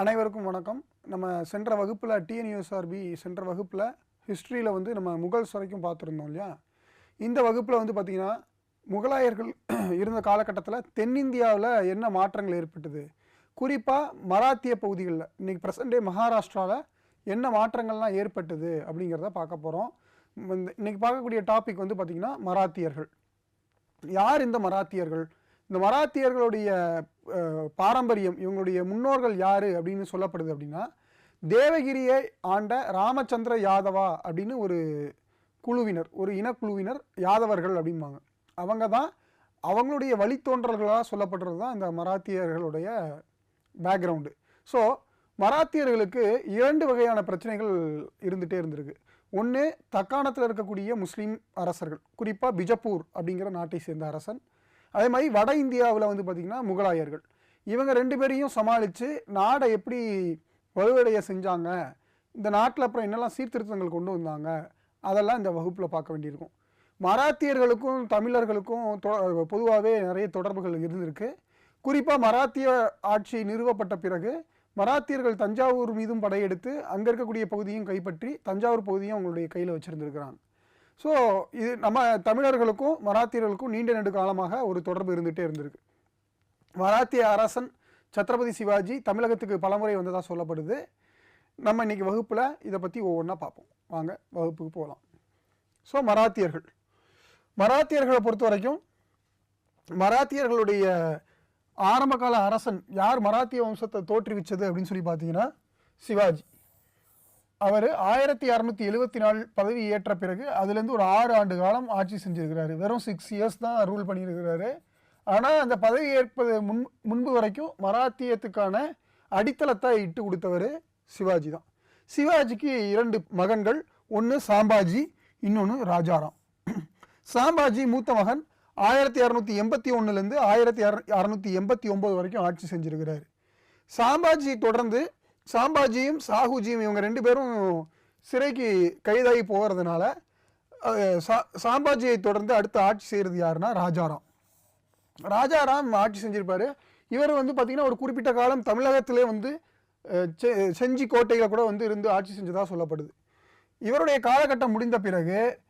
அனைவருக்கும் வணக்கம். நம்ம சென்ற வகுப்பில் டிஎன்யூஎஸ்ஆர்பி சென்ற வகுப்பில் ஹிஸ்ட்ரியில் வந்து நம்ம முகல்ஸ் வரைக்கும் பார்த்துருந்தோம் இல்லையா? இந்த வகுப்பில் வந்து பார்த்திங்கன்னா முகலாயர்கள் இருந்த காலகட்டத்தில் தென்னிந்தியாவில் என்ன மாற்றங்கள் ஏற்பட்டது? குறிப்பாக மராத்திய பகுதிகளில் இன்றைக்கி ப்ரெசன்ட் டே மகாராஷ்டிராவில் என்ன மாற்றங்கள்லாம் ஏற்பட்டது அப்படிங்கிறத பார்க்க போகிறோம் இன்றைக்கி பார்க்கக்கூடிய டாபிக் வந்து பார்த்திங்கன்னா மராத்தியர்கள். யார் இந்த மராத்தியர்கள்? இந்த மராத்தியர்களுடைய பாரம்பரியம் இவங்களுடைய முன்னோர்கள் யார் அப்படின்னு சொல்லப்படுது அப்படின்னா தேவகிரியை ஆண்ட ராமச்சந்திர யாதவா அப்படின்னு ஒரு குழுவினர் ஒரு இனக்குழுவினர் யாதவர்கள் அப்படிம்பாங்க. அவங்க தான் அவங்களுடைய வழித்தோன்றல்களாக சொல்லப்படுறது தான் இந்த மராத்தியர்களுடைய பேக்ரவுண்டு ஸோ மராத்தியர்களுக்கு இரண்டு வகையான பிரச்சனைகள் இருந்துகிட்டே இருந்திருக்கு. ஒன்று தக்காணத்தில் இருக்கக்கூடிய முஸ்லீம் அரசர்கள் குறிப்பாக பிஜப்பூர் அப்படிங்கிற நாட்டை சேர்ந்த அரசன். அதே மாதிரி வட இந்தியாவில் வந்து பார்த்திங்கன்னா முகலாயர்கள். இவங்க ரெண்டு பேரையும் சமாளித்து நாடை எப்படி வலுவடைய செஞ்சாங்க இந்த நாட்டில் அப்புறம் என்னெல்லாம் சீர்திருத்தங்கள் கொண்டு வந்தாங்க அதெல்லாம் இந்த வகுப்பில் பார்க்க வேண்டியிருக்கும். மராத்தியர்களுக்கும் தமிழர்களுக்கும் பொதுவாகவே நிறைய தொடர்புகள் இருந்திருக்கு. குறிப்பாக மராத்திய ஆட்சி நிறுவப்பட்ட பிறகு மராத்தியர்கள் தஞ்சாவூர் மீதும் படையெடுத்து அங்கே இருக்கக்கூடிய பகுதியும் கைப்பற்றி தஞ்சாவூர் பகுதியும் அவங்களுடைய கையில் வச்சுருந்துருக்கிறாங்க. ஸோ இது நம்ம தமிழர்களுக்கும் மராத்தியர்களுக்கும் நீண்ட நெடு காலமாக ஒரு தொடர்பு இருந்துகிட்டே இருந்திருக்கு. மராத்திய அரசன் சத்ரபதி சிவாஜி தமிழகத்துக்கு பலமுறை வந்ததாக சொல்லப்படுது. நம்ம இன்னைக்கு வகுப்பில் இதை பற்றி ஒவ்வொன்றா பார்ப்போம். வாங்க வகுப்புக்கு போகலாம். ஸோ மராத்தியர்கள். மராத்தியர்களை பொறுத்த வரைக்கும் மராத்தியர்களுடைய ஆரம்பகால அரசன் யார் மராத்திய வம்சத்தை தோற்றுவிச்சது அப்படின்னு சொல்லி பார்த்தீங்கன்னா சிவாஜி. அவர் ஆயிரத்தி அறநூற்றி எழுபத்தி நாலு பதவி ஏற்ற பிறகு அதுலேருந்து ஒரு ஆறு ஆண்டு காலம் ஆட்சி செஞ்சுருக்கிறாரு. வெறும் சிக்ஸ் இயர்ஸ் தான் ரூல் பண்ணியிருக்கிறாரு. ஆனால் அந்த பதவி ஏற்பது முன் முன்பு வரைக்கும் மராத்தியத்துக்கான அடித்தளத்தை இட்டு கொடுத்தவர் சிவாஜி தான். சிவாஜிக்கு இரண்டு மகன்கள் ஒன்று சாம்பாஜி இன்னொன்று ராஜாராம். சாம்பாஜி மூத்த மகன் ஆயிரத்தி அறநூற்றி எண்பத்தி ஒன்றுலேருந்து ஆயிரத்தி அற அறநூற்றி எண்பத்தி ஒம்பது வரைக்கும் ஆட்சி செஞ்சுருக்கிறாரு. சாம்பாஜி தொடர்ந்து சாம்பாஜியும் சாகுஜியும் இவங்க ரெண்டு பேரும் சிறைக்கு கைதாகி போகிறதுனால சா- சாம்பாஜியை தொடர்ந்து அடுத்து ஆட்சி செய்கிறது யாருன்னா ராஜாராம். ராஜாராம் ஆட்சி செஞ்சுருப்பார். இவர் வந்து பார்த்திங்கன்னா ஒரு குறிப்பிட்ட காலம் தமிழகத்திலே வந்து செ- செஞ்சி கோட்டையில் கூட வந்து இருந்து ஆட்சி செஞ்சதாக சொல்லப்படுது. இவருடைய காலகட்டம் முடிந்த பிறகு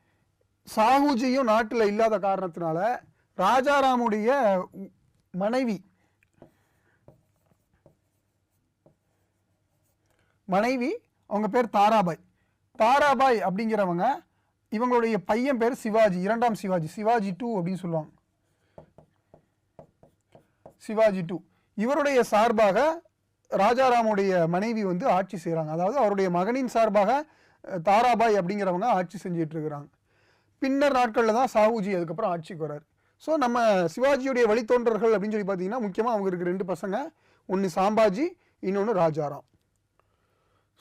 சாகுஜியும் நாட்டில் இல்லாத காரணத்தினால ராஜாராமுடைய மனைவி மனைவி அவங்க பேர் தாராபாய். தாராபாய் அப்படிங்கிறவங்க இவங்களுடைய பையன் பேர் சிவாஜி இரண்டாம் சிவாஜி சிவாஜி டூ அப்படின்னு சொல்லுவாங்க. சிவாஜி டூ. இவருடைய சார்பாக ராஜாராமுடைய மனைவி வந்து ஆட்சி செய்கிறாங்க அதாவது அவருடைய மகனின் சார்பாக தாராபாய் அப்படிங்கிறவங்க ஆட்சி செஞ்சிட்டு இருக்கிறாங்க. பின்னர் நாட்களில் தான் சாஹூஜி அதுக்கப்புறம் ஆட்சிக்கு வரார் ஸோ நம்ம சிவாஜியுடைய வழித்தோன்றர்கள் அப்படின்னு சொல்லி பார்த்தீங்கன்னா முக்கியமாக அவங்களுக்கு ரெண்டு பசங்க ஒன்று சாம்பாஜி இன்னொன்று ராஜாராம்.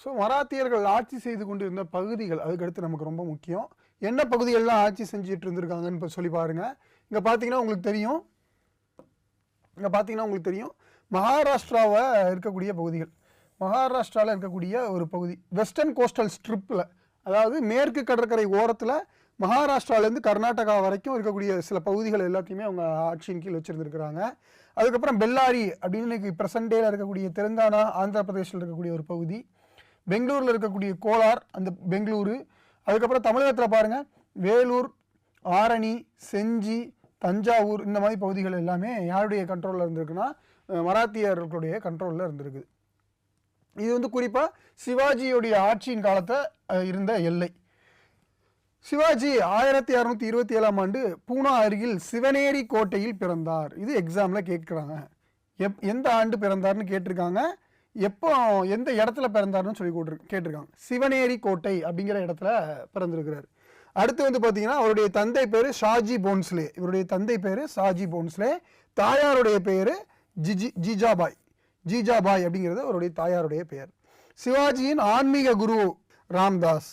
ஸோ மராத்தியர்கள் ஆட்சி செய்து கொண்டு இருந்த பகுதிகள் அதுக்கடுத்து நமக்கு ரொம்ப முக்கியம். என்ன பகுதிகள்லாம் ஆட்சி செஞ்சுட்டு இருந்திருக்காங்கன்னு இப்போ சொல்லி பாருங்க. இங்கே பார்த்தீங்கன்னா உங்களுக்கு தெரியும். இங்கே பார்த்தீங்கன்னா உங்களுக்கு தெரியும். மகாராஷ்டிராவை இருக்கக்கூடிய பகுதிகள். மகாராஷ்டிராவில் இருக்கக்கூடிய ஒரு பகுதி. வெஸ்டர்ன் கோஸ்டல் ஸ்ட்ரிப்பில் அதாவது மேற்கு கடற்கரை ஓரத்தில் மகாராஷ்டிராலேருந்து கர்நாடகா வரைக்கும் இருக்கக்கூடிய சில பகுதிகள் எல்லாத்தையுமே அவங்க ஆட்சியின் கீழ் வச்சுருந்துருக்குறாங்க. அதுக்கப்புறம் பெல்லாரி அப்படின்னு இன்னைக்கு ப்ரெசன்ட் இருக்கக்கூடிய தெலுங்கானா ஆந்திர பிரதேசில் இருக்கக்கூடிய ஒரு பகுதி. பெங்களூரில் இருக்கக்கூடிய கோலார் அந்த பெங்களூரு. அதுக்கப்புறம் தமிழகத்தில் பாருங்கள் வேலூர் ஆரணி செஞ்சி தஞ்சாவூர் இந்த மாதிரி பகுதிகள் எல்லாமே யாருடைய கண்ட்ரோலில் இருந்திருக்குன்னா மராத்தியர்களுடைய கண்ட்ரோலில் இருந்திருக்குது இது வந்து குறிப்பாக சிவாஜியுடைய ஆட்சியின் காலத்தை இருந்த எல்லை. சிவாஜி ஆயிரத்தி அறுநூத்தி இருபத்தி ஏழாம் ஆண்டு பூனா அருகில் சிவனேரி கோட்டையில் பிறந்தார். இது எக்ஸாமில் கேட்குறாங்க. எப் எந்த ஆண்டு பிறந்தார்னு கேட்டிருக்காங்க? எப்போ எந்த இடத்துல பிறந்தார்னு சொல்லி கேட்டிருக்காங்க. சிவனேரி கோட்டை அப்படிங்கிற இடத்துல பிறந்திருக்கிறார். அடுத்து வந்து பார்த்தீங்கன்னா அவருடைய தந்தை பேர் ஷாஜி போன்ஸ்லே. இவருடைய தந்தை பேர் ஷாஜி போன்ஸ்லே. தாயாருடைய பேர் ஜிஜி ஜிஜாபாய். ஜிஜாபாய் அப்படிங்கிறது அவருடைய தாயாருடைய பெயர். சிவாஜியின் ஆன்மீக குரு ராம்தாஸ்.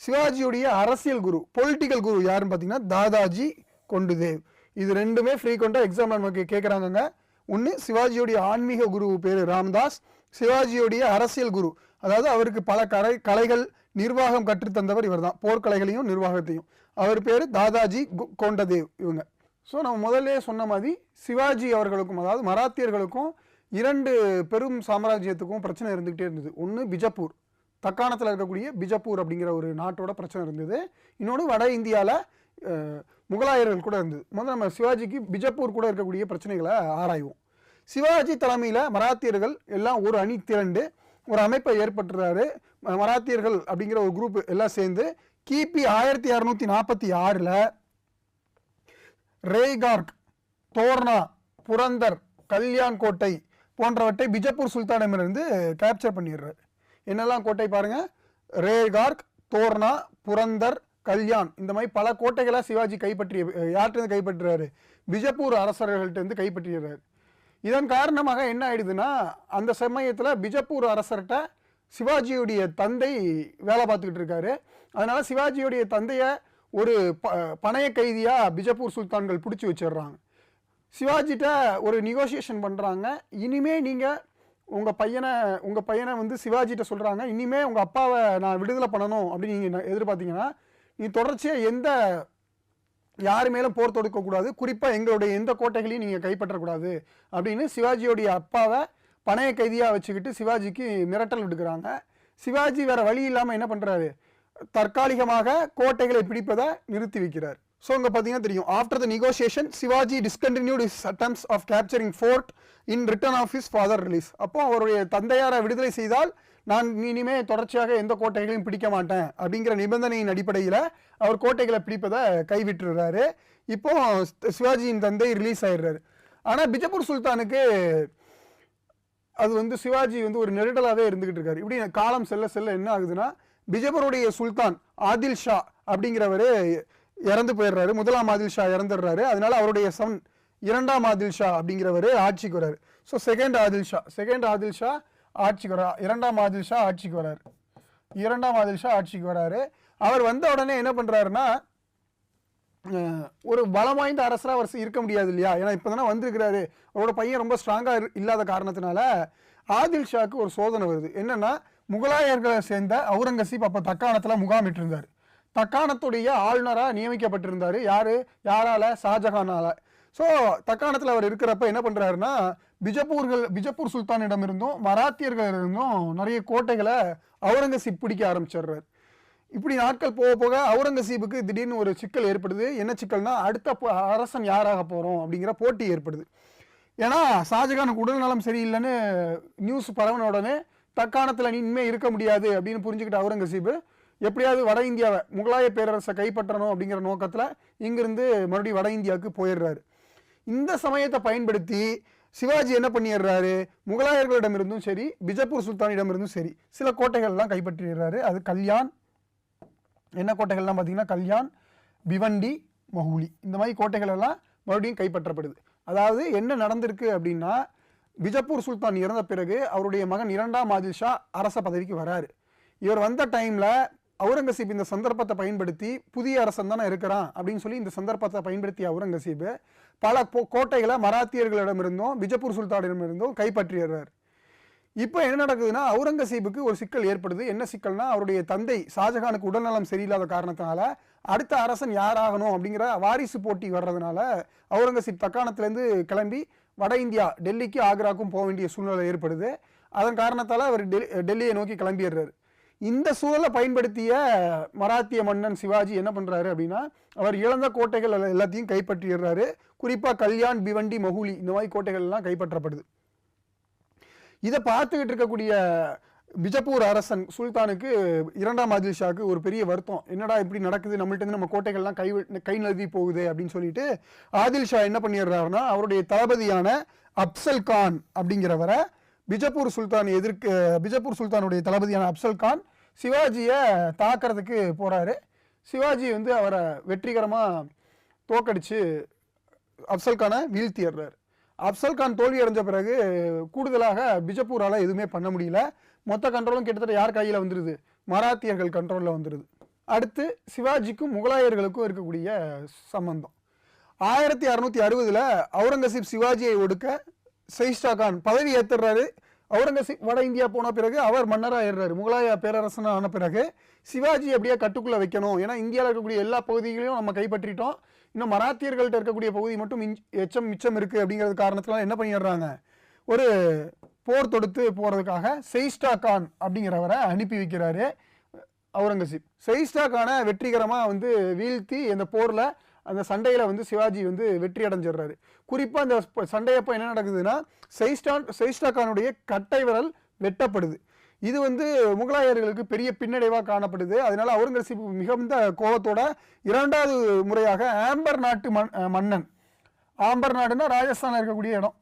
சிவாஜியுடைய அரசியல் குரு பொலிட்டிக்கல் குரு யாருன்னு பார்த்தீங்கன்னா தாதாஜி கொண்டுதேவ். இது ரெண்டுமே ஃப்ரீக்வெண்ட்டாக எக்ஸாம் நமக்கு கேட்குறாங்கங்க ஒன்று சிவாஜியுடைய ஆன்மீக குரு பேர் ராம்தாஸ் சிவாஜியுடைய அரசியல் குரு. அதாவது அவருக்கு பல கலை கலைகள் நிர்வாகம் கற்றுத்தந்தவர் இவர் தான் போர்க்கலைகளையும் நிர்வாகத்தையும். அவர் பேர் தாதாஜி கு- கொண்டதேவ் இவங்க. ஸோ நம்ம முதல்ல சொன்ன மாதிரி சிவாஜி அவர்களுக்கும் அதாவது மராத்தியர்களுக்கும் இரண்டு பெரும் சாம்ராஜ்யத்துக்கும் பிரச்சனை இருந்துக்கிட்டே இருந்தது. ஒன்று பிஜப்பூர். தக்காணத்தில் இருக்கக்கூடிய பிஜப்பூர் அப்படிங்கிற ஒரு நாட்டோட பிரச்சனை இருந்தது. இன்னொன்று வட இந்தியாவில் முகலாயர்கள் கூட இருந்தது. முதல்ல நம்ம சிவாஜிக்கு பிஜப்பூர் கூட இருக்கக்கூடிய பிரச்சனைகளை ஆராய்வோம். சிவாஜி தலைமையில் மராத்தியர்கள் எல்லாம் ஒரு அணி திரண்டு ஒரு அமைப்பை ஏற்பட்டுறாரு மராத்தியர்கள் அப்படிங்கிற ஒரு குரூப் எல்லாம் சேர்ந்து கிபி ஆயிரத்தி அறுநூத்தி நாற்பத்தி ஆறில் ரேகார்க் தோர்னா புரந்தர் கல்யாண் கோட்டை போன்றவற்றை பிஜப்பூர் சுல்தானமிருந்து கேப்சர் பண்ணிடுறாரு. என்னெல்லாம் கோட்டை பாருங்க? ரேகார்க் தோர்னா புரந்தர் கல்யாண். இந்த மாதிரி பல கோட்டைகளாக சிவாஜி கைப்பற்றிய யார்கிட்டருந்து கைப்பற்றுறாரு? பிஜப்பூர் அரசர்கள்ட்டேருந்து கைப்பற்றிடுறாரு. இதன் காரணமாக என்ன ஆயிடுதுன்னா அந்த சமயத்தில் பிஜப்பூர் அரசர்கிட்ட சிவாஜியுடைய தந்தை வேலை பார்த்துக்கிட்டு இருக்காரு. அதனால் சிவாஜியுடைய தந்தையை ஒரு ப பணைய கைதியாக பிஜப்பூர் சுல்தான்கள் பிடிச்சி வச்சிடுறாங்க. சிவாஜிட்ட ஒரு நெகோசியேஷன் பண்ணுறாங்க இனிமே நீங்கள் உங்கள் பையனை உங்கள் பையனை வந்து சிவாஜிகிட்ட சொல்கிறாங்க இனிமே உங்கள் அப்பாவை நான் விடுதலை பண்ணணும் அப்படின்னு நீங்கள் எதிர்பார்த்தீங்கன்னா நீ தொடர்ச்சியாக எந்த யார் மேலும் போர் தொடுக்கக்கூடாது குறிப்பாக எங்களுடைய எந்த கோட்டைகளையும் நீங்கள் கைப்பற்றக்கூடாது அப்படின்னு சிவாஜியோடைய அப்பாவை பணைய கைதியாக வச்சுக்கிட்டு சிவாஜிக்கு மிரட்டல் விடுக்கிறாங்க. சிவாஜி வேறு வழி இல்லாமல் என்ன பண்ணுறாரு தற்காலிகமாக கோட்டைகளை பிடிப்பதை நிறுத்தி வைக்கிறார். ஸோ இங்கே பார்த்தீங்கன்னா தெரியும். After the negotiation Shivaji discontinued his attempts of capturing fort in return of his father release அப்போ அவருடைய தந்தையாரை விடுதலை செய்தால் நான் இனிமே தொடர்ச்சியாக எந்த கோட்டைகளையும் பிடிக்க மாட்டேன் அப்படிங்கிற நிபந்தனையின் அடிப்படையில் அவர் கோட்டைகளை பிடிப்பதை கைவிட்டுறாரு. இப்போ சிவாஜியின் தந்தை ரிலீஸ் ஆயிடுறாரு. ஆனால் பிஜப்பூர் சுல்தானுக்கு அது வந்து சிவாஜி வந்து ஒரு நெருடலாகவே இருந்துகிட்டு இருக்காரு. இப்படி காலம் செல்ல செல்ல என்ன ஆகுதுன்னா பிஜப்பூருடைய சுல்தான் ஆதில் ஷா அப்படிங்கிறவர் இறந்து போயிடுறாரு. முதலாம் ஆதில் ஷா இறந்துடுறாரு. அதனால அவருடைய சன் இரண்டாம் ஆதில் ஷா அப்படிங்கிறவர் ஆட்சிக்கு வரார் so second Adil Shah second Adil Shah ஆட்சிக்கு வரா இரண்டாம் ஆதில் ஷா ஆட்சிக்கு வரார் இரண்டாம் ஆதில் ஷா ஆட்சிக்கு வராரு அவர் வந்த உடனே என்ன பண்ணுறாருன்னா ஒரு பலம் வாய்ந்த அரசராக அவர் இருக்க முடியாது இல்லையா? ஏன்னா இப்போ தானே வந்திருக்கிறாரு. அவரோட பையன் ரொம்ப ஸ்ட்ராங்காக இல்லாத காரணத்தினால ஆதில் ஷாக்கு ஒரு சோதனை வருது. என்னென்னா முகலாயர்களை சேர்ந்த அவுரங்கசீப் அப்போ தக்காணத்தில் முகாமிட்டிருந்தார். தக்காணத்துடைய ஆளுநராக நியமிக்கப்பட்டிருந்தார். யார்? யாரால? ஷாஜஹானால ஸோ தக்காணத்தில் அவர் இருக்கிறப்ப என்ன பண்ணுறாருன்னா பிஜப்பூர்கள் பிஜப்பூர் சுல்தானிடமிருந்தும் மராத்தியர்களிடமிருந்தும் நிறைய கோட்டைகளை அவுரங்கசீப் பிடிக்க ஆரம்பிச்சிடுறாரு. இப்படி நாட்கள் போக போக அவுரங்கசீபுக்கு திடீர்னு ஒரு சிக்கல் ஏற்படுது. என்ன சிக்கல்னா அடுத்த அரசன் யாராக போகிறோம் அப்படிங்கிற போட்டி ஏற்படுது. ஏன்னா ஷாஜகானுக்கு உடல்நலம் சரியில்லைன்னு நியூஸ் பரவன உடனே தக்காணத்தில் நீ இருக்க முடியாது அப்படின்னு புரிஞ்சுக்கிட்ட அவுரங்கசீப்பு எப்படியாவது வட இந்தியாவை முகலாய பேரரசை கைப்பற்றணும் அப்படிங்கிற நோக்கத்தில் இங்கிருந்து மறுபடியும் வட இந்தியாவுக்கு போயிடுறாரு. இந்த சமயத்தை பயன்படுத்தி சிவாஜி என்ன பண்ணிடுறாரு? முகலாயர்களிடமிருந்தும் சரி பிஜப்பூர் சுல்தானிடமிருந்தும் சரி சில கோட்டைகள்லாம் கைப்பற்றிடுறாரு. அது கல்யாண் என்ன கோட்டைகள்லாம் பார்த்தீங்கன்னா கல்யாண் பிவண்டி மஹூலி இந்த மாதிரி கோட்டைகள் எல்லாம் மறுபடியும் கைப்பற்றப்படுது. அதாவது என்ன நடந்திருக்கு அப்படின்னா பிஜப்பூர் சுல்தான் இறந்த பிறகு அவருடைய மகன் இரண்டாம் ஆதில் ஷா அரச பதவிக்கு வராரு. இவர் வந்த டைமில் அவுரங்கசீப் இந்த சந்தர்ப்பத்தை பயன்படுத்தி புதிய அரசன் தானே இருக்கிறான் அப்படின்னு சொல்லி இந்த சந்தர்ப்பத்தை பயன்படுத்திய அவுரங்கசீப் பல கோ- கோட்டைகளை மராத்தியர்களிடமிருந்தும் பிஜப்பூர் சுல்தானிடமிருந்தும் கைப்பற்றிடுறார் இப்போ என்ன நடக்குதுன்னா அவுரங்கசீபுக்கு ஒரு சிக்கல் ஏற்படுது. என்ன சிக்கல்னா அவருடைய தந்தை ஷாஜகானுக்கு உடல்நலம் சரியில்லாத காரணத்தினால அடுத்த அரசன் யாராகணும் அப்படிங்கிற வாரிசு போட்டி வர்றதுனால அவுரங்கசீப் தக்காணத்துலேருந்து கிளம்பி வட இந்தியா டெல்லிக்கு ஆக்ராக்கும் போக வேண்டிய சூழ்நிலை ஏற்படுது. அதன் காரணத்தால் அவர் டெல்லியை நோக்கி கிளம்பிடுறாரு இந்த சூழலை பயன்படுத்திய மராத்திய மன்னன் சிவாஜி என்ன பண்ணுறாரு அப்படின்னா அவர் இழந்த கோட்டைகள் எல்லாத்தையும் கைப்பற்றிடுறாரு. குறிப்பாக கல்யாண் பிவண்டி மகுலி இந்த மாதிரி கோட்டைகள் எல்லாம் கைப்பற்றப்படுது. இதை பார்த்துக்கிட்டு இருக்கக்கூடிய பிஜப்பூர் அரசன் சுல்தானுக்கு இரண்டாம் ஆதில் ஷாக்கு ஒரு பெரிய வருத்தம். என்னடா இப்படி நடக்குது? நம்மள்ட்ட இருந்து நம்ம கோட்டைகள்லாம் கை கை நழுவி போகுது அப்படின்னு சொல்லிட்டு ஆதில் ஷா என்ன பண்ணிடுறாருன்னா அவருடைய தளபதியான அப்சல் கான் அப்படிங்கிறவரை பிஜப்பூர் சுல்தான் எதிர்க்கு பிஜப்பூர் சுல்தானுடைய தளபதியான அப்சல் கான் சிவாஜியை தாக்கிறதுக்கு போகிறாரு சிவாஜி வந்து அவரை வெற்றிகரமாக தோக்கடித்து அப்சல் கானை வீழ்த்திடுறாரு அப்சல் கான் தோல்வி அடைஞ்ச பிறகு கூடுதலாக பிஜப்பூரால் எதுவுமே பண்ண முடியல. மொத்த கண்ட்ரோலும் கிட்டத்தட்ட யார் கையில் வந்துடுது மராத்தியர்கள் கண்ட்ரோலில் வந்துடுது அடுத்து சிவாஜிக்கும் முகலாயர்களுக்கும் இருக்கக்கூடிய சம்பந்தம். ஆயிரத்தி அறநூற்றி அறுபதில் அவுரங்கசீப் சிவாஜியை ஒடுக்க செயிஸ்டா கான் பதவி ஏற்றுறாரு அவுரங்கசீப் வட இந்தியா போன பிறகு அவர் மன்னராக ஏறுறாரு முகலாய பேரரசன் ஆன பிறகு சிவாஜி அப்படியே கட்டுக்குள்ள வைக்கணும். ஏன்னா இந்தியாவில் இருக்கக்கூடிய எல்லா பகுதிகளையும் நம்ம கைப்பற்றிட்டோம். இன்னும் மராத்தியர்கள்ட்ட இருக்கக்கூடிய பகுதி மட்டும் எச்சம் மிச்சம் இருக்குது அப்படிங்கிறது காரணத்தினால என்ன பண்ணிடுறாங்க? ஒரு போர் தொடுத்து போகிறதுக்காக செயிஸ்டா கான் அப்படிங்கிறவரை அனுப்பி வைக்கிறாரு அவுரங்கசீப். செயிஸ்டா கானை வெற்றிகரமாக வந்து வீழ்த்தி இந்த போரில் அந்த சண்டையில் வந்து சிவாஜி வந்து வெற்றி அடைஞ்சிடுறாரு. குறிப்பாக அந்த சண்டையப்போ என்ன நடக்குதுன்னா செய்ஸ்டான் செய்ஸ்டாக்கானுடைய கட்டை விரல் வெட்டப்படுது. இது வந்து முகலாயர்களுக்கு பெரிய பின்னடைவாக காணப்படுது. அதனால அவுரங்கசீப் மிகுந்த கோபத்தோட இரண்டாவது முறையாக ஆம்பர் நாட்டு மன் மன்னன். ஆம்பர் நாடுனா ராஜஸ்தானில் இருக்கக்கூடிய இடம்.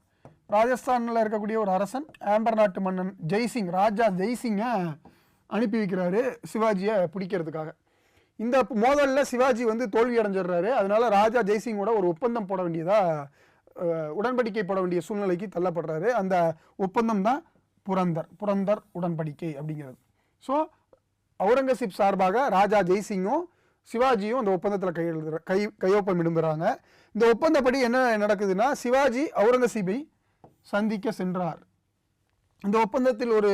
ராஜஸ்தானில் இருக்கக்கூடிய ஒரு அரசன் ஆம்பர் நாட்டு மன்னன் ஜெய்சிங் ராஜா ஜெய்சிங்கை அனுப்பி வைக்கிறாரு சிவாஜியை பிடிக்கிறதுக்காக. இந்த மோதலில் சிவாஜி வந்து தோல்வி அடைஞ்சிடுறாரு. அதனால ராஜா ஜெய்சிங்கோட ஒரு ஒப்பந்தம் போட வேண்டியதாக உடன்படிக்கை போட வேண்டிய சூழ்நிலைக்கு தள்ளப்படுறாரு. அந்த ஒப்பந்தம் தான் புரந்தர் புரந்தர் உடன்படிக்கை அப்படிங்கிறது. ஸோ அவுரங்கசீப் சார்பாக ராஜா ஜெய்சிங்கும் சிவாஜியும் அந்த ஒப்பந்தத்தில் கையெழுதுற கை கையொப்பம் இடும்புறாங்க. இந்த ஒப்பந்தப்படி என்ன நடக்குதுன்னா சிவாஜி அவுரங்கசீப்பை சந்திக்க சென்றார். இந்த ஒப்பந்தத்தில் ஒரு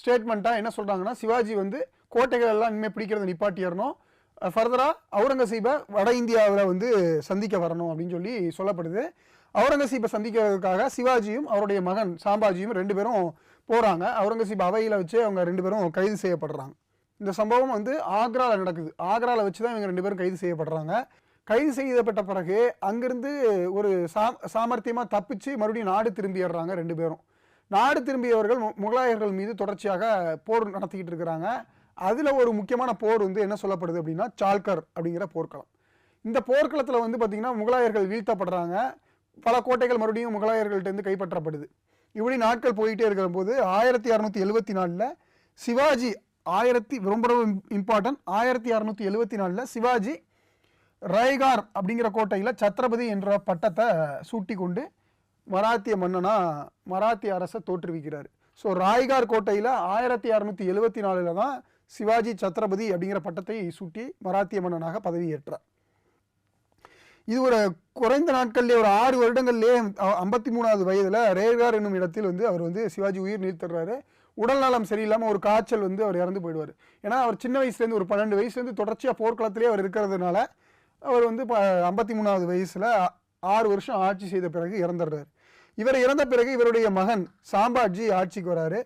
ஸ்டேட்மெண்ட்டாக என்ன சொல்கிறாங்கன்னா சிவாஜி வந்து கோட்டைகள் எல்லாம் இனிமேல் பிடிக்கிறத நிப்பாட்டிடணும். ஃபர்தராக அவுரங்கசீபை வட இந்தியாவில் வந்து சந்திக்க வரணும் அப்படின்னு சொல்லி சொல்லப்படுது. அவுரங்கசீப்பை சந்திக்கிறதுக்காக சிவாஜியும் அவருடைய மகன் சாம்பாஜியும் ரெண்டு பேரும் போகிறாங்க அவுரங்கசீப் அவையில் வச்சு அவங்க ரெண்டு பேரும் கைது செய்யப்படுறாங்க. இந்த சம்பவம் வந்து ஆக்ராவில் நடக்குது. ஆக்ராவில் வச்சு தான் இவங்க ரெண்டு பேரும் கைது செய்யப்படுறாங்க. கைது செய்யப்பட்ட பிறகு அங்கிருந்து ஒரு சா சாமர்த்தியமாக தப்பிச்சு மறுபடியும் நாடு திரும்பிடுறாங்க ரெண்டு பேரும். நாடு திரும்பியவர்கள் மு- முகலாயர்கள் மீது தொடர்ச்சியாக போர் நடத்திக்கிட்டு இருக்கிறாங்க. அதில் ஒரு முக்கியமான போர் வந்து என்ன சொல்லப்படுது அப்படின்னா சால்கர் அப்படிங்கிற போர்க்களம். இந்த போர்க்களத்தில் வந்து பார்த்திங்கன்னா முகலாயர்கள் வீழ்த்தப்படுறாங்க. பல கோட்டைகள் மறுபடியும் முகலாயர்கள்ட்டேருந்து கைப்பற்றப்படுது. இப்படி நாட்கள் போயிட்டே இருக்கிற போது ஆயிரத்தி அறநூற்றி எழுபத்தி நாலில் சிவாஜி ஆயிரத்தி ரொம்ப ரொம்ப இம்பார்ட்டன்ட் ஆயிரத்தி அறநூற்றி எழுபத்தி நாலில் சிவாஜி ரைகார் அப்படிங்கிற கோட்டையில் சத்ரபதி என்ற பட்டத்தை சூட்டி கொண்டு மராத்திய மன்னனா மராத்திய அரசை தோற்றுவிக்கிறார். ஸோ ராய்கார் கோட்டையில் ஆயிரத்தி அறநூற்றி எழுபத்தி நாலில் தான் சிவாஜி சத்ரபதி அப்படிங்கிற பட்டத்தை சூட்டி மராத்திய மன்னனாக பதவியேற்றார். இது ஒரு குறைந்த நாட்கள்லேயே ஒரு ஆறு வருடங்கள்லேயே ஐம்பத்தி மூணாவது வயதில் ரேகார் என்னும் இடத்தில் வந்து அவர் வந்து சிவாஜி உயிர் நீத்துறாரு உடல் நலம் சரியில்லாமல் ஒரு காய்ச்சல் வந்து அவர் இறந்து போயிடுவார். ஏன்னா அவர் சின்ன வயசுலேருந்து ஒரு பன்னெண்டு வயசுலேருந்து தொடர்ச்சியாக போர்க்களத்திலே அவர் இருக்கிறதுனால அவர் வந்து ஐம்பத்தி மூணாவது வயசில் ஆறு வருஷம் ஆட்சி செய்த பிறகு இறந்துடுறாரு. இவர் இறந்த பிறகு இவருடைய மகன் சாம்பாஜி ஆட்சிக்கு வராரு.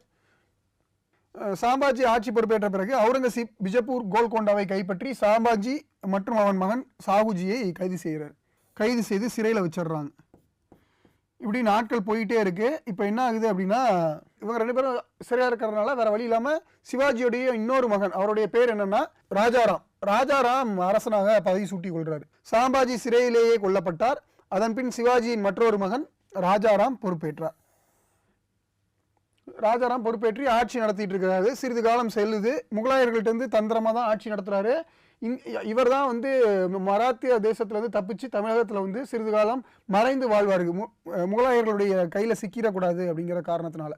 சாம்பாஜி ஆட்சி பொறுப்பேற்ற பிறகு அவுரங்கசீப் பிஜப்பூர் கோல்கொண்டாவை கைப்பற்றி சாம்பாஜி மற்றும் அவன் மகன் சாகுஜியை கைது செய்கிறார். கைது செய்து சிறையில் வச்சிடுறாங்க. இப்படி நாட்கள் போயிட்டே இருக்கு. இப்போ என்ன ஆகுது அப்படின்னா இவங்க ரெண்டு பேரும் சிறையாக இருக்கிறதுனால வேற வழி இல்லாமல் சிவாஜியுடைய இன்னொரு மகன் அவருடைய பேர் என்னன்னா ராஜாராம். ராஜாராம் அரசனாக பதவி சூட்டி கொள்கிறார் சாம்பாஜி சிறையிலேயே கொல்லப்பட்டார். அதன்பின் சிவாஜியின் மற்றொரு மகன் ராஜாராம் பொறுப்பேற்றார். ராஜாராம் பொறுப்பேற்றி ஆட்சி நடத்திட்டு இருக்கிறாரு. சிறிது காலம் செல்லுது. முகலாயர்கள்ட்ட இருந்து தந்திரமாக தான் ஆட்சி நடத்துறாரு. இவர் தான் வந்து மராத்திய தேசத்துலேருந்து தப்பிச்சு தமிழகத்தில் வந்து சிறிது காலம் மறைந்து வாழ்வார். மு முகலாயர்களுடைய கையில் சிக்கிடக்கூடாது அப்படிங்கிற காரணத்தினால.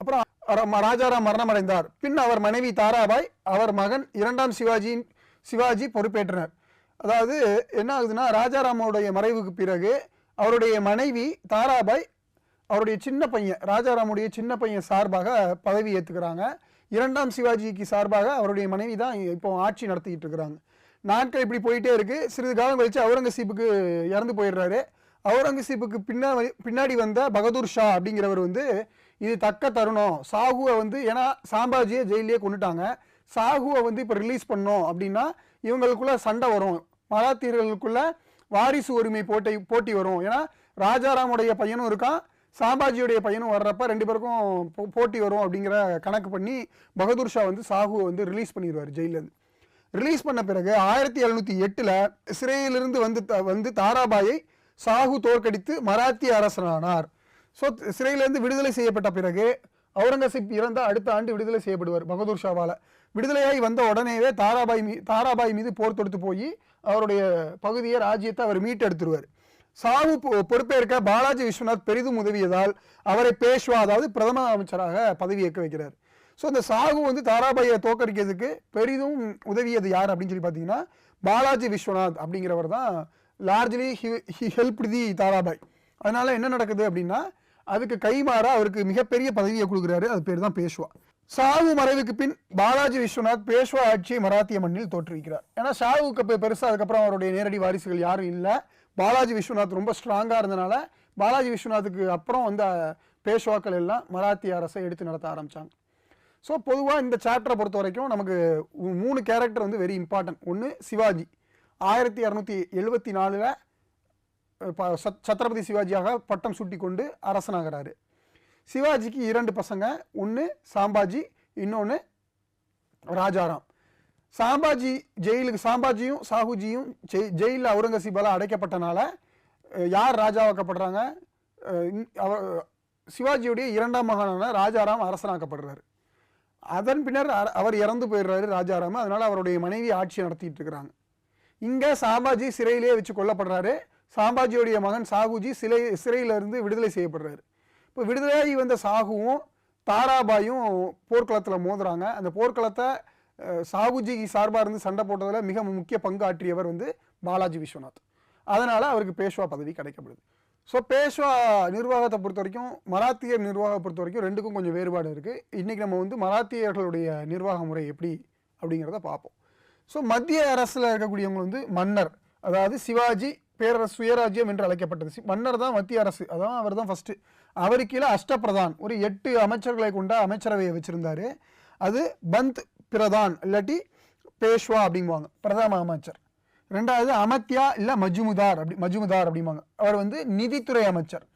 அப்புறம் ராஜாராம் மரணமடைந்தார். பின் அவர் மனைவி தாராபாய் அவர் மகன் இரண்டாம் சிவாஜியின் சிவாஜி பொறுப்பேற்றனர். அதாவது என்ன ஆகுதுன்னா ராஜாராமோடைய மறைவுக்கு பிறகு அவருடைய மனைவி தாராபாய் அவருடைய சின்ன பையன் ராஜாராமுடைய சின்ன பையன் சார்பாக பதவி ஏற்றுக்கிறாங்க இரண்டாம் சிவாஜிக்கு சார்பாக அவருடைய மனைவி தான் இப்போ ஆட்சி நடத்திக்கிட்டு இருக்கிறாங்க. நாட்கள் இப்படி போயிட்டே இருக்கு. சிறிது காலம் கழிச்சு அவுரங்கசீப்புக்கு இறந்து போயிடுறாரு. அவுரங்கசீப்புக்கு பின்னா பின்னாடி வந்த பகதூர் ஷா அப்படிங்கிறவர் வந்து இது தக்க தருணம். சாகுவை வந்து ஏன்னா சாம்பாஜியை ஜெயிலே கொண்டுட்டாங்க. சாகுவை வந்து இப்போ ரிலீஸ் பண்ணோம் அப்படின்னா இவங்களுக்குள்ள சண்டை வரும். மராத்தியர்களுக்குள்ள வாரிசு உரிமை போட்டி போட்டி வரும். ஏன்னா ராஜாராமுடைய பையனும் இருக்கான். சாம்பாஜியுடைய பையனும் வர்றப்ப ரெண்டு பேருக்கும் போ- போட்டி வரும் அப்படிங்கிற கணக்கு பண்ணி பகதூர் ஷா வந்து சாகுவை வந்து ரிலீஸ் பண்ணிடுவார் ஜெயிலேருந்து ரிலீஸ் பண்ண பிறகு ஆயிரத்தி எழுநூற்றி எட்டில் சிறையிலிருந்து வந்து த- வந்து தாராபாயை சாகு தோற்கடித்து மராத்திய அரசனானார். ஸோ சிறையிலேருந்து விடுதலை செய்யப்பட்ட பிறகு அவுரங்கசீப் இறந்த அடுத்த ஆண்டு விடுதலை செய்யப்படுவார் பகதூர் ஷாவால். விடுதலையாகி வந்த உடனேவே தாராபாய் மீ தாராபாய் மீது போர் தொடுத்து போய் அவருடைய பகுதியை ராஜ்யத்தை அவர் மீட்டெடுத்துருவார். சாவு பொ- பொறுப்பேற்க பாலாஜி விஸ்வநாத் பெரிதும் உதவியதால் அவரை பேஷ்வா அதாவது பிரதம அமைச்சராக பதவியேற்க வைக்கிறார். ஸோ இந்த சாகு வந்து தாராபாயை தோக்கடிக்கிறதுக்கு பெரிதும் உதவியது யார் அப்படின்னு சொல்லி பார்த்தீங்கன்னா பாலாஜி விஸ்வநாத் அப்படிங்கிறவர் தான் largely he help the Tarabai. அதனால் என்ன நடக்குது அப்படின்னா அதுக்கு கைமாற அவருக்கு மிகப்பெரிய பதவியை கொடுக்குறாரு. அது பேர் தான் பேஷ்வா. சாவு மறைவுக்கு பின் பாலாஜி விஸ்வநாத் பேஷ்வா ஆட்சியை மராத்திய மண்ணில் தோற்றுவிக்கிறார். ஏன்னா சாவுக்கு பெருசாக அதுக்கப்புறம் அவருடைய நேரடி வாரிசுகள் யாரும் இல்லை. பாலாஜி விஸ்வநாத் ரொம்ப ஸ்ட்ராங்காக இருந்தனால பாலாஜி விஸ்வநாத்துக்கு அப்புறம் வந்த பேஷ்வாக்கள் எல்லாம் மராத்திய அரசை எடுத்து நடத்த ஆரம்பித்தாங்க ஸோ பொதுவாக இந்த சாப்டரை பொறுத்த வரைக்கும் நமக்கு மூணு கேரக்டர் வந்து வெரி இம்பார்ட்டன்ட் ஒன்று சிவாஜி. ஆயிரத்தி இரநூத்தி எழுபத்தி நாலில் சத்ரபதி சிவாஜியாக பட்டம் சுட்டி கொண்டு அரசனாகிறாரு. சிவாஜிக்கு இரண்டு பசங்க ஒன்று சாம்பாஜி இன்னொன்று ராஜாராம். சாம்பாஜி ஜெயிலுக்கு சாம்பாஜியும் சாகுஜியும் ஜெய் ஜெயிலில் அவுரங்கசீபால் அடைக்கப்பட்டனால யார் ராஜாவாக்கப்படுறாங்க? அவர் சிவாஜியுடைய இரண்டாம் மகனான ராஜாராம் அரசனாக்கப்படுறாரு. அதன் பின்னர் அவர் இறந்து போயிடுறாரு ராஜாராம். அதனால் அவருடைய மனைவி ஆட்சி நடத்திட்டு இருக்கிறாங்க. இங்கே சாம்பாஜி சிறையிலேயே வச்சு கொல்லப்படுறாரு. சாம்பாஜியுடைய மகன் சாகுஜி சிலை சிறையிலிருந்து விடுதலை செய்யப்படுறாரு. இப்போ விடுதலையாகி வந்த சாகுவும் தாராபாயும் போர்க்களத்தில் மோதுறாங்க. அந்த போர்க்களத்தை சாகுஜி சார்பாக இருந்து சண்டை போட்டதில் மிக முக்கிய பங்கு ஆற்றியவர் வந்து பாலாஜி விஸ்வநாத். அதனால் அவருக்கு பேஷ்வா பதவி கிடைக்கப்படுது. ஸோ பேஷ்வா நிர்வாகத்தை பொறுத்த வரைக்கும் மராத்தியர் நிர்வாகத்தை பொறுத்த வரைக்கும் ரெண்டுக்கும் கொஞ்சம் வேறுபாடு இருக்குது இன்றைக்கி நம்ம வந்து மராத்தியர்களுடைய நிர்வாக முறை எப்படி அப்படிங்கிறத பார்ப்போம். ஸோ மத்திய அரசில் இருக்கக்கூடியவங்க வந்து மன்னர் அதாவது சிவாஜி பேரரசு சுயராஜ்யம் என்று அழைக்கப்பட்டது. சி- மன்னர் தான் மத்திய அரசு. அதான் அவர் தான் ஃபஸ்ட்டு அவருக்கு கீழே அஷ்டபிரதான் ஒரு எட்டு அமைச்சர்களை கொண்ட அமைச்சரவையை வச்சுருந்தாரு. அது பந்த் பிரதான் இல்லாட்டி பேஷ்வா அப்படிங்குவாங்க. பிரதம அமைச்சர். ரெண்டாவது அமத்யா இல்லை மஜுமுதார் அப்படி மஜுமுதார் அப்படிம்பாங்க. அவர் வந்து நிதித்துறை அமைச்சர்.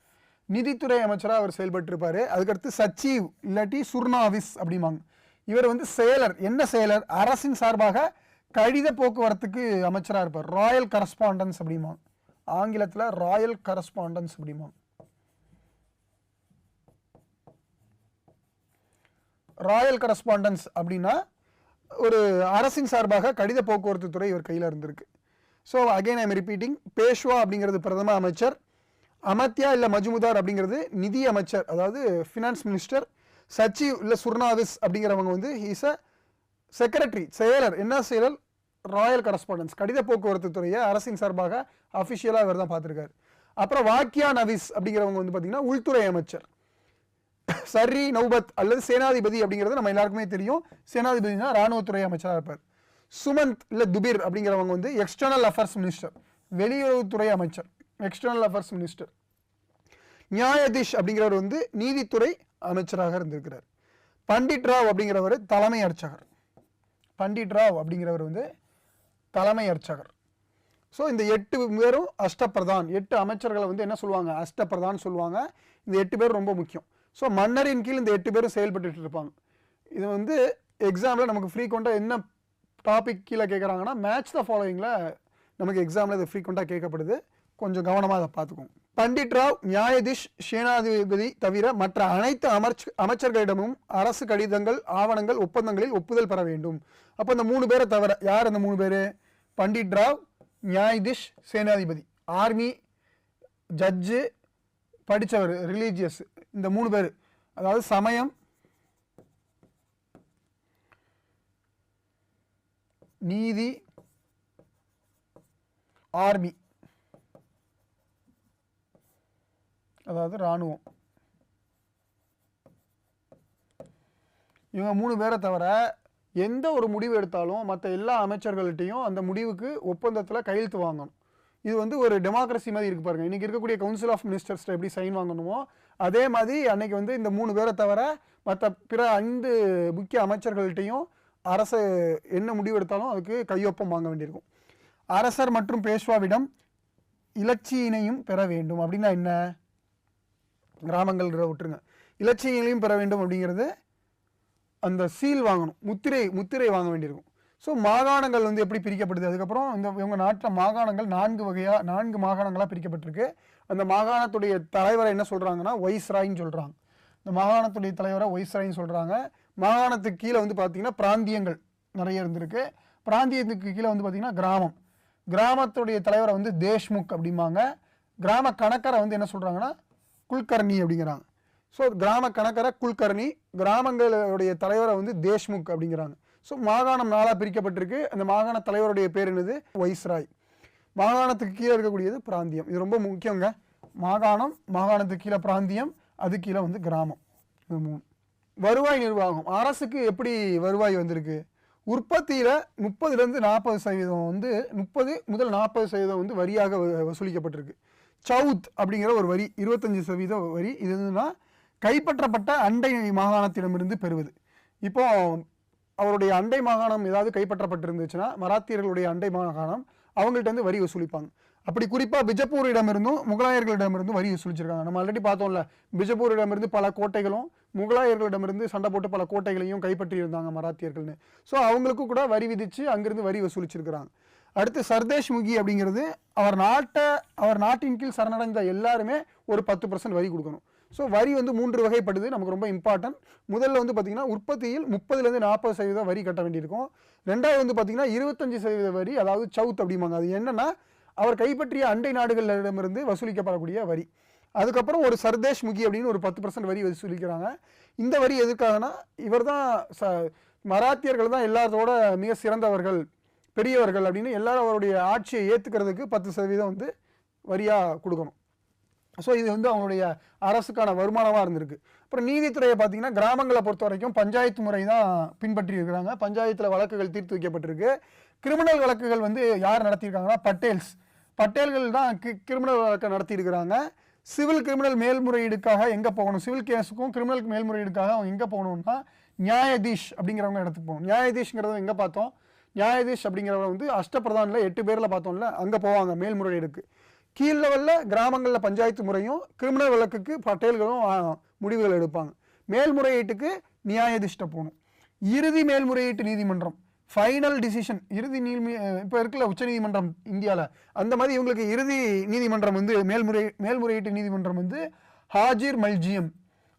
நிதித்துறை அமைச்சராக அவர் செயல்பட்டிருப்பார். அதுக்கடுத்து சச்சீவ் இல்லாட்டி சுர்ணாவிஸ் அப்படிம்பாங்க. இவர் வந்து செயலர். என்ன செயலர்? அரசின் சார்பாக கடித போக்குவரத்துக்கு அமைச்சராக இருப்பார். ராயல் கரஸ்பாண்டன்ஸ் அப்படிம்பாங்க. ஆங்கிலத்தில் ராயல் கரஸ்பாண்டன்ஸ் அப்படிம்பாங்க. ராயல் கரஸ்பாண்டன்ஸ் அப்படின்னா ஒரு அரசின் சார்பாக கடித போக்குவரத்து துறை இவர் கையில் இருந்திருக்கு. So again I'm repeating Peshwa அப்படிங்கிறது பிரதம அமைச்சர் அமத்யா இல்லை மஜுமுதார் அப்படிங்கிறது நிதி அமைச்சர் அதாவது ஃபினான்ஸ் மினிஸ்டர் சச்சிவ் இல்லை சுர்னாவிஸ் அப்படிங்கிறவங்க வந்து ஹீஸ் அ செக்ரட்டரி செயலர். என்ன செயலர்? ராயல் கரஸ்பாண்டன்ஸ் கடித போக்குவரத்து துறையை அரசின் சார்பாக அஃபிஷியலாக இவர் தான் பார்த்துருக்காரு. அப்புறம் வாக்கியா நவிஸ் அப்படிங்கிறவங்க வந்து பார்த்திங்கன்னா உள்துறை அமைச்சர். சரி நௌபத் அல்லது சேனாதிபதி அப்படிங்கிறது நம்ம எல்லாருக்குமே தெரியும். சேனாதிபதினா ராணுவத்துறை அமைச்சராக இருப்பார். சுமந்த் இல்லை துபிர் அப்படிங்கிறவங்க வந்து எக்ஸ்டர்னல் அஃபேர்ஸ் மினிஸ்டர் வெளியுறவுத்துறை அமைச்சர் எக்ஸ்டர்னல் அஃபேர்ஸ் மினிஸ்டர் நியாயதீஷ் அப்படிங்கிறவர் வந்து நீதித்துறை அமைச்சராக இருந்திருக்கிறார். பண்டிட் ராவ் அப்படிங்கிறவர் தலைமை அர்ச்சகர். பண்டிட் ராவ் அப்படிங்கிறவர் வந்து தலைமை அர்ச்சகர். ஸோ இந்த எட்டு பேரும் அஷ்டபிரதான் எட்டு அமைச்சர்களை வந்து என்ன சொல்லுவாங்க? அஷ்டபிரதான் சொல்லுவாங்க. இந்த எட்டு பேர் ரொம்ப முக்கியம். ஸோ மன்னரின் கீழ் இந்த எட்டு பேரும் செயல்பட்டு இருப்பாங்க இது வந்து எக்ஸாமில் நமக்கு ஃப்ரீக்வெண்ட்டாக என்ன டாபிக் கீழே கேட்குறாங்கன்னா மேட்ச் த ஃபாலோயிங்கில் நமக்கு எக்ஸாமில் இது ஃப்ரீக்வெண்ட்டாக கேட்கப்படுது. கொஞ்சம் கவனமாக அதை பார்த்துக்கோங்க. பண்டிட் ராவ் நியாயதீஷ் சேனாதிபதி தவிர மற்ற அனைத்து அமைச்ச அமைச்சர்களிடமும் அரசு கடிதங்கள் ஆவணங்கள் ஒப்பந்தங்களில் ஒப்புதல் பெற வேண்டும். அப்போ இந்த மூணு பேரை தவிர யார் அந்த மூணு பேர்? பண்டிட் ராவ் நியாயதீஷ் சேனாதிபதி. ஆர்மி ஜட்ஜு படித்தவர் ரிலீஜியஸ் இந்த மூணு பேர். அதாவது சமயம் நீதி ஆர்மி. அதாவது இராணுவம். இவங்க மூணு பேரை தவிர எந்த ஒரு முடிவு எடுத்தாலும் மற்ற எல்லா அமைச்சர்கள்ட்டையும் அந்த முடிவுக்கு ஒப்பந்தத்தில் கையெழுத்து வாங்கணும். இது வந்து ஒரு டெமோக்ரஸி மாதிரி இருக்கு பாருங்கள் இன்றைக்கி இருக்கக்கூடிய கவுன்சில் ஆஃப் மினிஸ்டர்ஸில் எப்படி சைன் வாங்கணுமோ அதே மாதிரி அன்னைக்கு வந்து இந்த மூணு பேரை தவிர மற்ற பிற ஐந்து முக்கிய அமைச்சர்கள்ட்டையும் அரசு என்ன முடிவெடுத்தாலும் அதுக்கு கையொப்பம் வாங்க வேண்டியிருக்கும். அரசர் மற்றும் பேஷ்வாவிடம் இலச்சியினையும் பெற வேண்டும். அப்படின்னா என்ன? கிராமங்கள் விட்டுருங்க. இலட்சியினையும் பெற வேண்டும் அப்படிங்கிறது அந்த சீல் வாங்கணும். முத்திரை முத்திரை வாங்க வேண்டியிருக்கும். ஸோ மாகாணங்கள் வந்து எப்படி பிரிக்கப்படுது? அதுக்கப்புறம் இந்த இவங்க நாட்டில் மாகாணங்கள் நான்கு வகையாக நான்கு மாகாணங்களாக பிரிக்கப்பட்டிருக்கு. அந்த மாகாணத்துடைய தலைவரை என்ன சொல்கிறாங்கன்னா ஒய்ஸ்ராயின்னு சொல்கிறாங்க இந்த மாகாணத்துடைய தலைவரை ஒய்ஸ்ராயின்னு சொல்கிறாங்க மாகாணத்துக்கு கீழே வந்து பார்த்திங்கன்னா பிராந்தியங்கள் நிறைய இருந்திருக்கு. பிராந்தியத்துக்கு கீழே வந்து பார்த்திங்கன்னா கிராமம். கிராமத்துடைய தலைவரை வந்து தேஷ்முக் அப்படிம்பாங்க. கிராம கணக்கரை வந்து என்ன சொல்கிறாங்கன்னா குல்கர்ணி அப்படிங்கிறாங்க. ஸோ கிராம கணக்கரை குல்கர்ணி கிராமங்களுடைய தலைவரை வந்து தேஷ்முக் அப்படிங்கிறாங்க. ஸோ மாகாணம் நாளாக பிரிக்கப்பட்டிருக்கு. அந்த மாகாண தலைவருடைய பேர் என்னது? வைஸ்ராய். மாகாணத்துக்கு கீழே இருக்கக்கூடியது பிராந்தியம். இது ரொம்ப முக்கியங்க. மாகாணம் மாகாணத்துக்கு கீழே பிராந்தியம் அது கீழே வந்து கிராமம். இது மூணு. வருவாய் நிர்வாகம். அரசுக்கு எப்படி வருவாய் வந்திருக்கு? உற்பத்தியில் முப்பதுலேருந்து நாற்பது சதவீதம் வந்து முப்பது முதல் நாற்பது சதவீதம் வந்து வரியாக வ- வசூலிக்கப்பட்டிருக்கு. சவுத் அப்படிங்கிற ஒரு வரி இருபத்தஞ்சு சதவீத வரி. இது என்னன்னா கைப்பற்றப்பட்ட அண்டை மாகாணத்திடமிருந்து பெறுவது. இப்போ அவருடைய அண்டை மாகாணம் ஏதாவது கைப்பற்றப்பட்டிருந்துச்சுன்னா மராத்தியர்களுடைய அண்டை மாகாணம் அவங்கள்ட்ட வந்து வரி வசூலிப்பாங்க. அப்படி குறிப்பாக பிஜப்பூரிடமிருந்தும் முகலாயர்களிடமிருந்தும் வரி வசூலிச்சிருக்காங்க. நம்ம ஆல்ரெடி பார்த்தோம்ல பிஜப்பூரிடமிருந்து பல கோட்டைகளும் முகலாயர்களிடமிருந்து சண்டை போட்டு பல கோட்டைகளையும் கைப்பற்றி இருந்தாங்க மராத்தியர்கள்னு. ஸோ அவங்களுக்கு கூட வரி விதித்து அங்கிருந்து வரி வசூலிச்சிருக்கிறாங்க. அடுத்து சர்தேஷ் முகி அப்படிங்கிறது அவர் நாட்டை அவர் நாட்டின் கீழ் சரணடைந்த எல்லாருமே ஒரு பத்து பர்சன்ட் வரி கொடுக்கணும். ஸோ வரி வந்து மூன்று வகைப்படுது. நமக்கு ரொம்ப இம்பார்ட்டன்ட் முதல்ல வந்து பார்த்திங்கன்னா உற்பத்தியில் முப்பதுலேருந்து நாற்பது சதவீத வரி கட்ட வேண்டியிருக்கும். ரெண்டாவது வந்து பார்த்திங்கன்னா இருபத்தஞ்சி சதவீத வரி அதாவது சவுத் அப்படிம்பாங்க. அது என்னென்னா அவர் கைப்பற்றிய அண்டை நாடுகளிடமிருந்து வசூலிக்கப்படக்கூடிய வரி. அதுக்கப்புறம் ஒரு சர்தேஷ் முகி அப்படின்னு ஒரு பத்து பர்சன்ட் வரி வசூலிக்கிறாங்க. இந்த வரி எதுக்காகனா இவர் தான் ச மராத்தியர்கள் தான் எல்லாத்தோட மிக சிறந்தவர்கள் பெரியவர்கள் அப்படின்னு எல்லாரும் அவருடைய ஆட்சியை ஏற்றுக்கிறதுக்கு பத்து சதவீதம் வந்து வரியாக கொடுக்கணும். ஸோ இது வந்து அவங்களுடைய அரசுக்கான வருமானமாக இருந்திருக்கு. அப்புறம் நீதித்துறையை பார்த்தீங்கன்னா கிராமங்களை பொறுத்த வரைக்கும் பஞ்சாயத்து முறை தான் பின்பற்றி இருக்கிறாங்க பஞ்சாயத்தில் வழக்குகள் தீர்த்து வைக்கப்பட்டிருக்கு. கிரிமினல் வழக்குகள் வந்து யார் நடத்தியிருக்காங்கன்னா பட்டேல்ஸ். பட்டேல்கள் தான் கிரிமினல் வழக்கை நடத்தியிருக்கிறாங்க. சிவில் கிரிமினல் மேல்முறையீடுக்காக எங்கே போகணும்? சிவில் கேஸுக்கும் கிரிமினல் மேல்முறையீடுக்காக அவங்க எங்கே போகணும்னா நியாயதீஷ் அப்படிங்கிறவங்க இடத்துக்கு போகணும். நியாயதீஷ்ங்கிறத எங்கே பார்த்தோம்? நியாயதீஷ் அப்படிங்கிறவங்க வந்து அஷ்டப்பிரதானில் எட்டு பேரில் பார்த்தோம்ல அங்கே போவாங்க மேல்முறையீடுக்கு. கீழ் லெவலில் கிராமங்களில் பஞ்சாயத்து முறையும் கிரிமினல் வழக்குக்கு பட்டேல்களும் முடிவுகள் எடுப்பாங்க. மேல்முறையீட்டுக்கு நியாயதிஷ்ட போகணும். இறுதி மேல்முறையீட்டு நீதிமன்றம் ஃபைனல் டிசிஷன் இறுதி நீதி இப்போ இருக்குல்ல உச்சநீதிமன்றம் இந்தியாவில் அந்த மாதிரி இவங்களுக்கு இறுதி நீதிமன்றம் வந்து மேல்முறை மேல்முறையீட்டு நீதிமன்றம் வந்து ஹாஜிர் மல்ஜியம்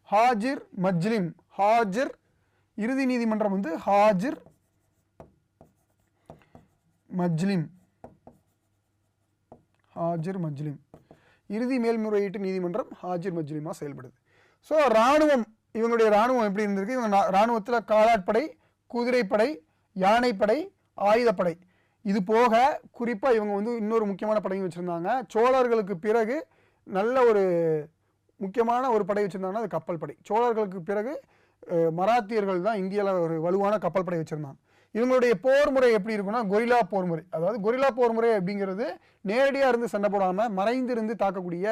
ஹாஜிர் மஜ்லிம் ஹாஜிர் இறுதி நீதிமன்றம் வந்து ஹாஜிர் மஜ்லிம். ஹாஜிர் மஜ்லிம். இறுதி மேல்முறையீட்டு நீதிமன்றம் ஹாஜிர் மஜ்லிமாக செயல்படுது. ஸோ இராணுவம் இவங்களுடைய இராணுவம் எப்படி இருந்திருக்கு? இவங்க இராணுவத்தில் காலாட்படை குதிரைப்படை யானைப்படை ஆயுதப்படை. இது போக குறிப்பாக இவங்க வந்து இன்னொரு முக்கியமான படையும் வச்சுருந்தாங்க. சோழர்களுக்கு பிறகு நல்ல ஒரு முக்கியமான ஒரு படை வச்சுருந்தாங்கன்னா அது கப்பல் படை சோழர்களுக்கு பிறகு மராத்தியர்கள் தான் இந்தியாவில் ஒரு வலுவான கப்பல் படை வச்சுருந்தாங்க. இவங்களுடைய போர் முறை எப்படி இருக்குன்னா கொரில்லா போர் முறை. அதாவது கொரில்லா போர் முறை அப்படிங்கிறது நேரடியாக இருந்து சண்டை போடாமல் மறைந்திருந்து தாக்கக்கூடிய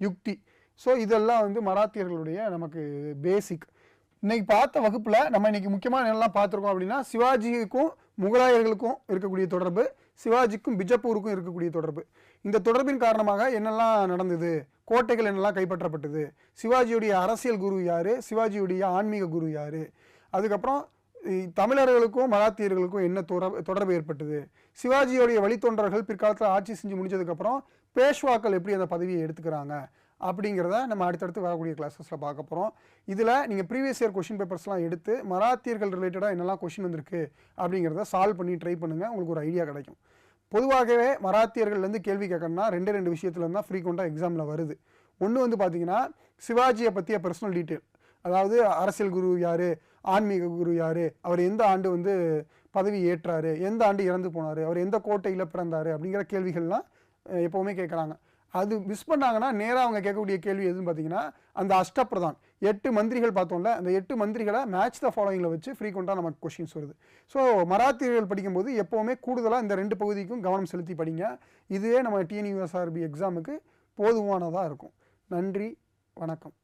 யுக்தி. ஸோ இதெல்லாம் வந்து மராத்தியர்களுடைய நமக்கு பேசிக் இன்னைக்கு பார்த்த வகுப்பில் நம்ம இன்னைக்கு முக்கியமான என்னெல்லாம் பார்த்துருக்கோம் அப்படின்னா சிவாஜிக்கும் முகலாயர்களுக்கும் இருக்கக்கூடிய தொடர்பு சிவாஜிக்கும் பிஜப்பூருக்கும் இருக்கக்கூடிய தொடர்பு. இந்த தொடர்பின் காரணமாக என்னெல்லாம் நடந்தது கோட்டைகள் என்னெல்லாம் கைப்பற்றப்பட்டது சிவாஜியுடைய அரசியல் குரு யார் சிவாஜியுடைய ஆன்மீக குரு யார் அதுக்கப்புறம் தமிழர்களுக்கும் மராத்தியர்களுக்கும் என்ன தொடர்பு தொடர்பு ஏற்பட்டது? சிவாஜியோடைய வழித்தொண்டர்கள் பிற்காலத்தில் ஆட்சி செஞ்சு முடிஞ்சதுக்கப்புறம் பேஷ்வாக்கள் எப்படி அந்த பதவியை எடுத்துக்கிறாங்க? அப்படிங்கிறத நம்ம அடுத்தடுத்து வரக்கூடிய கிளாஸஸில் பார்க்க போகிறோம் இதில் நீங்கள் ப்ரீவியஸ் இயர் கொஷின் பேப்பர்ஸ்லாம் எடுத்து மராத்தியர்கள் ரிலேட்டடாக என்னெல்லாம் கொஷின் வந்திருக்கு அப்படிங்கிறத சால்வ் பண்ணி ட்ரை பண்ணுங்கள் உங்களுக்கு ஒரு ஐடியா கிடைக்கும். பொதுவாகவே மராத்தியர்கள்லேருந்து கேள்வி கேட்கணும்னா ரெண்டு ரெண்டு விஷயத்துலேருந்து தான் ஃப்ரீக்வெண்ட்டாக எக்ஸாமில் வருது. ஒன்று வந்து பார்த்தீங்கன்னா சிவாஜியை பற்றிய பர்சனல் டீட்டெயில் அதாவது அரசியல் குரு யார்? ஆன்மீக குரு யார்? அவர் எந்த ஆண்டு வந்து பதவி ஏற்றாரு? எந்த ஆண்டு இறந்து போனார்? அவர் எந்த கோட்டையில் பிறந்தார்? அப்படிங்கிற கேள்விகள்லாம் எப்போவுமே கேட்குறாங்க. அது மிஸ் பண்ணாங்கன்னா நேராக அவங்க கேட்கக்கூடிய கேள்வி எதுன்னு பார்த்தீங்கன்னா அந்த அஷ்டப்பிரதான். எட்டு மந்திரிகள் பார்த்தோம்ல அந்த எட்டு மந்திரிகளை மேட்ச் த ஃபாலோயிங்கில் வச்சு ஃப்ரீக்வெண்ட்டாக நமக்கு கொஷின்ஸ் வருது. ஸோ மராத்தியர்கள் படிக்கும்போது எப்போவுமே கூடுதலாக இந்த ரெண்டு பகுதிக்கும் கவனம் செலுத்தி படிங்க. இதுவே நம்ம டிஎன்யூஎஸ்ஆர்பி எக்ஸாமுக்கு போதுமானதாக இருக்கும். நன்றி வணக்கம்.